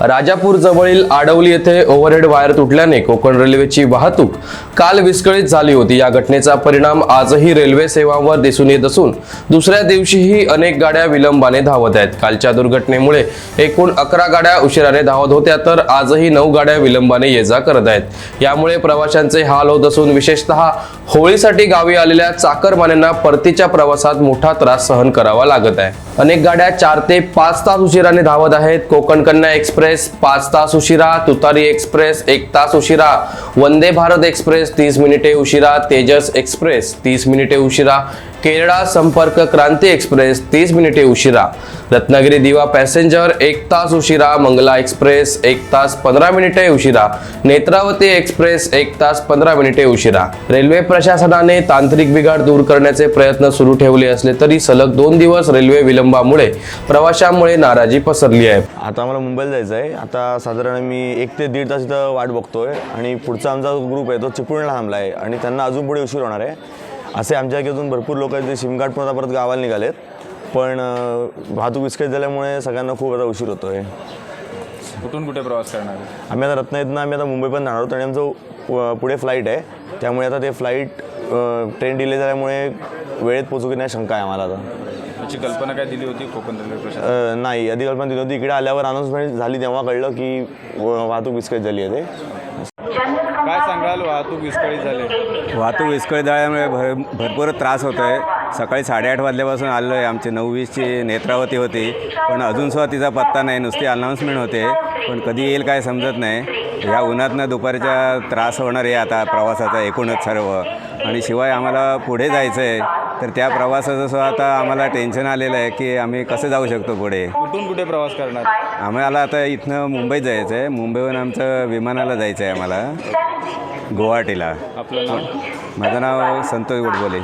राजापूर जवळील आडवली येथे overhead wire तुटल्याने कोकण रेल्वेची वाहतूक काल विस्कळीत झाली होती. या घटनेचा परिणाम आजही रेल्वे सेवांवर दिसून येत असून दुसऱ्या दिवशीही अनेक गाड्या विलंबाने धावत आहेत. कालच्या दुर्घटनेमुळे एकूण अकरा गाड्या उशिराने धावत होत्या तर आजही नऊ गाड्या विलंबाने ये जा करत आहेत. यामुळे प्रवाशांचे हाल होत असून विशेषतः होळीसाठी गावी आलेल्या चाकरमान्यांना परतीच्या प्रवासात मोठा त्रास सहन करावा लागत आहे. अनेक गाड्या चार ते पाच तास उशिराने धावत आहेत. कोकण कन्या एक्सप्रेस पाच तास उशिरा तुतारी एक्सप्रेस एक तास उशिरा. वंदे भारत एक्सप्रेस तीस मिनिटे उशिरा. तेजस एक्सप्रेस तीस मिनिटे उशिरा. केरळा संपर्क क्रांती एक्सप्रेस तीस मिनिटे उशिरा. रत्नागिरी दिवा पॅसेंजर एक तास उशिरा मंगला एक्सप्रेस एक तास पंधरा मिनिटे उशिरा नेत्रावती एक्सप्रेस एक तास पंधरा मिनिटे उशिरा. रेल्वे प्रशासनाने तांत्रिक बिघाड दूर करण्याचे प्रयत्न सुरू ठेवले असले तरी सलग दोन दिवस रेल्वे विलंबामुळे प्रवाशांमुळे नाराजी पसरली आहे. आता आम्हाला मुंबईला जायचं आहे. आता साधारण मी एक ते दीड तास इथं वाट बघतोय आणि पुढचा आमचा ग्रुप आहे तो चिपळूणला थांबला आहे आणि त्यांना अजून पुढे उशीर होणार आहे. असे आमच्या अजून भरपूर लोक आहेत जे सिमकार्ड पण आता परत गावाला निघालेत. पण वाहतूक विस्कळीत झाल्यामुळे सगळ्यांना खूप आता उशीर होतो आहे कुठून कुठे प्रवास करणार? आम्ही आता रत्नागिरीतनं आम्ही आता मुंबई पण जाणार आहोत आणि आमचं पुढे फ्लाईट आहे. त्यामुळे आता ते फ्लाईट ट्रेन डिले झाल्यामुळे वेळेत पोचू की नाही शंका आहे आम्हाला आता. याची कल्पना काय दिली होती कोकण रेल्वे नाही आधी कल्पना दिली होती. इकडे आल्यावर अनाऊन्समेंट झाली तेव्हा कळलं की वाहतूक विस्कळीत झाली आहे ते. काय सांगाल? वाहतूक विस्कळीत झाली. वाहतूक विस्कळीत झाल्यामुळे भर भरपूर त्रास होतो आहे सकाळी साडेआठ वाजल्यापासून आलो आहे आमची नऊ वीसची नेत्रावती होती. पण अजूनसुद्धा तिचा पत्ता नाही. नुसती अनाऊन्समेंट होते. पण कधी येईल काय समजत नाही. ह्या उन्हातनं दुपारच्या त्रास होणार आहे आता प्रवासाचा एकूणच सर्व. आणि शिवाय आम्हाला पुढे जायचं आहे तर त्या प्रवासाचं सुद्धा आता आम्हाला टेन्शन आलेलं आहे की आम्ही कसं जाऊ शकतो पुढे. कुठून कुठे प्रवास करणार? आम्हाला आता इथनं मुंबईत जायचं आहे मुंबईहून आमचं विमानाला जायचं आहे आम्हाला. गुवाहाटीला. आपलं नाव? माझं नाव संतोष गोडबोले